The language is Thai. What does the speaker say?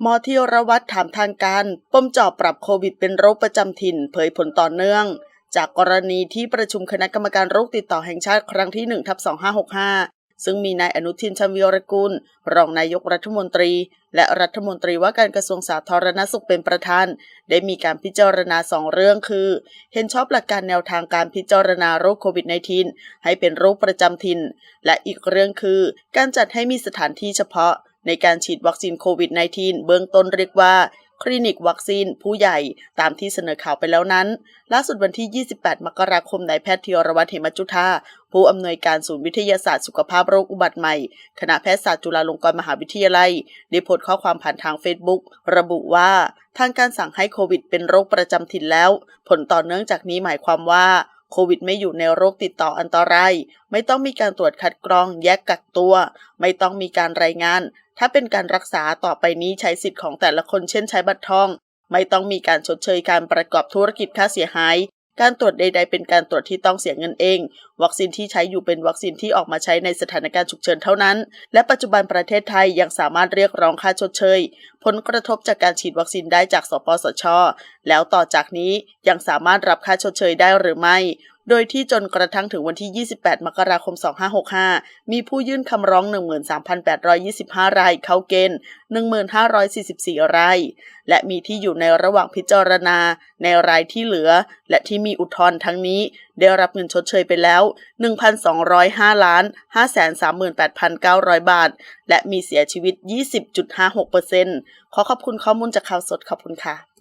หมอธีรวัตรถามทางการปมจาะปรับโควิดเป็นโรคประจำถิ่น เผยผลต่อเนื่อง จากกรณีที่ประชุมคณะกรรมการโรคติดต่อแห่งชาติครั้งที่1ทับ2565 ซึ่งมีนายอนุทินชาญวิรกุล รองนายกรัฐมนตรี และรัฐมนตรีว่าการกระทรวงสาธารณสุขเป็นประธาน ได้มีการพิจารณาสองเรื่องคือ เห็นชอบหลักการแนวทางการพิจารณาโรคโควิด -19 ให้เป็นโรคประจำถิ่น และอีกเรื่องคือ การจัดให้มีสถานที่เฉพาะ ในการฉีดวัคซีนโควิด -19 เบื้องต้นเรียกว่าคลินิกวัคซีนผู้ใหญ่ตามที่เสนอข่าวไปแล้วนั้น ล่าสุดวันที่ 28 มกราคมนายแพทย์ธีรวัตรเหมจุธาผู้อำนวยการศูนย์วิทยาศาสตร์สุขภาพโรคอุบัติใหม่ คณะแพทยศาสตร์จุฬาลงกรณ์มหาวิทยาลัย ได้โพสต์ข้อความผ่านทางเฟซบุ๊กระบุว่า ทางการสั่งให้โควิดเป็นโรคประจำถิ่นแล้ว ผลต่อเนื่องจากนี้หมายความว่าโควิดไม่อยู่ในโรคติดต่ออันตราย ไม่ต้องมีการตรวจคัดกรองแยกกักตัว ไม่ต้องมีการรายงาน ถ้าเป็นการรักษาต่อไปนี้ใช้สิทธิ์ของแต่ละคนเช่นใช้บัตรทอง ไม่ต้องมีการชดเชยการประกอบธุรกิจค่าเสียหาย การตรวจใด ๆ เป็นการตรวจที่ต้องเสียเงินเอง วัคซีนที่ใช้อยู่เป็นวัคซีนที่ออกมาใช้ในสถานการณ์ฉุกเฉินเท่านั้น และปัจจุบันประเทศไทยยังสามารถเรียกร้องค่าชดเชย ผลกระทบจากการฉีดวัคซีนได้จากสปสช แล้วต่อจากนี้ยังสามารถรับค่าชดเชยได้หรือไม่ โดยที่จนกระทั่งถึงวันที่ 28 มกราคม 2565 มีผู้ยื่นคำร้อง 13,825 รายเข้าเกณฑ์ 1,544 ราย และมีที่อยู่ในระหว่างพิจารณา ในรายที่เหลือ และที่มีอุทธรณ์ทั้งนี้ ได้รับเงินชดเชยไปแล้ว 1,205 ล้าน 538,900 บาท และมีเสียชีวิต 20.56%ขอขอบคุณข้อมูลจากข่าวสดขอบคุณค่ะ